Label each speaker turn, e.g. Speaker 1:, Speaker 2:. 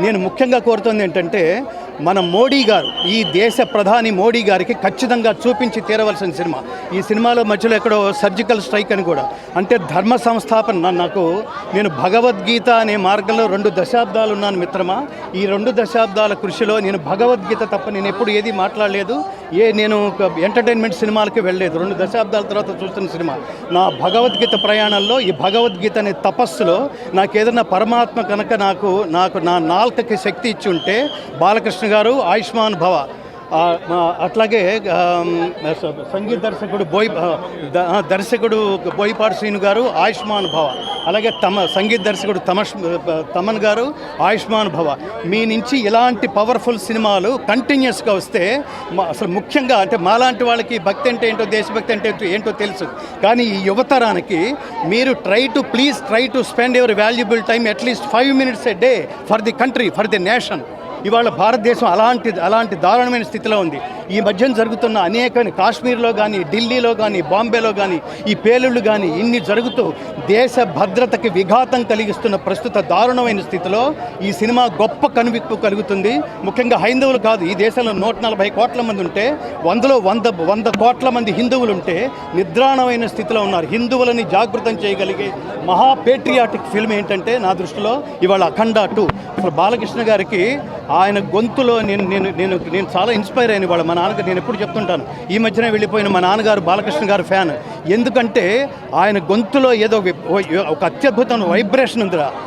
Speaker 1: నేను ముఖ్యంగా కోరుతుంది ఏంటంటే మన మోడీ గారు ఈ దేశ ప్రధాని మోడీ గారికి ఖచ్చితంగా చూపించి తీరవలసిన సినిమా. ఈ సినిమాలో మధ్యలో ఎక్కడో సర్జికల్ స్ట్రైక్ అని కూడా. అంటే ధర్మ సంస్థాపన నాకు నేను భగవద్గీత అనే మార్గంలో రెండు దశాబ్దాలు ఉన్నాను మిత్రమా. ఈ రెండు దశాబ్దాల కృషిలో నేను భగవద్గీత తప్ప నేను ఎప్పుడు ఏది మాట్లాడలేదు. ఏ నేను ఒక ఎంటర్టైన్మెంట్ సినిమాలకి వెళ్ళలేదు. రెండు దశాబ్దాల తర్వాత చూస్తున్న సినిమా. నా భగవద్గీత ప్రయాణంలో ఈ భగవద్గీత అనే తపస్సులో నాకు ఏదైనా పరమాత్మ కనుక నాకు నాకు నా నాల్కకి శక్తి ఇచ్చి ఉంటే బాలకృష్ణ గారు ఆయుష్మాన్ భవ. అట్లాగే సంగీత దర్శకుడు బోయ్ దర్శకుడు బోయపాటి శ్రీను గారు ఆయుష్మాన్ భవ. అలాగే తమ సంగీత దర్శకుడు తమష్ తమన్ గారు ఆయుష్మాన్ భవ. మీ నుంచి ఇలాంటి పవర్ఫుల్ సినిమాలు కంటిన్యూస్గా వస్తే మా- అసలు ముఖ్యంగా అంటే మాలాంటి వాళ్ళకి భక్తి అంటే ఏంటో దేశభక్తి అంటే ఏంటో- ఏంటో తెలుసు. కానీ ఈ యువతరానికి మీరు try to please try to spend your valuable time at least five minutes a day for the country for the nation. ఇవాళ భారతదేశం అలాంటి అలాంటి దారుణమైన స్థితిలో ఉంది. ఈ మధ్యన జరుగుతున్న అనేక కాశ్మీర్లో కానీ ఢిల్లీలో కానీ బాంబేలో కానీ ఈ పేలుళ్ళు కానీ ఇన్ని జరుగుతూ దేశ భద్రతకి విఘాతం కలిగిస్తున్న ప్రస్తుత దారుణమైన స్థితిలో ఈ సినిమా గొప్ప కనువిప్పు కలుగుతుంది. ముఖ్యంగా హైందవులు కాదు ఈ దేశంలో నూట నలభై కోట్ల మంది ఉంటే వందలో వంద వంద కోట్ల మంది హిందువులు ఉంటే నిద్రాణమైన స్థితిలో ఉన్నారు. హిందువులని జాగృతం చేయగలిగే మహా పేట్రియాటిక్ ఫిల్మ్ ఏంటంటే నా దృష్టిలో ఇవాళ అఖండ టూ. అసలు బాలకృష్ణ గారికి ఆయన గొంతులో నేను నేను నేను నేను చాలా ఇన్స్పైర్ అయిన వాళ్ళ మన నాన్నగారు నేను ఎప్పుడు చెప్తుంటాను ఈ మధ్యనే వెళ్ళిపోయిన మా నాన్నగారు బాలకృష్ణ గారు ఫ్యాన్. ఎందుకంటే ఆయన గొంతులో ఏదో ఒక అత్యద్భుతమైన వైబ్రేషన్ ఉందిరా.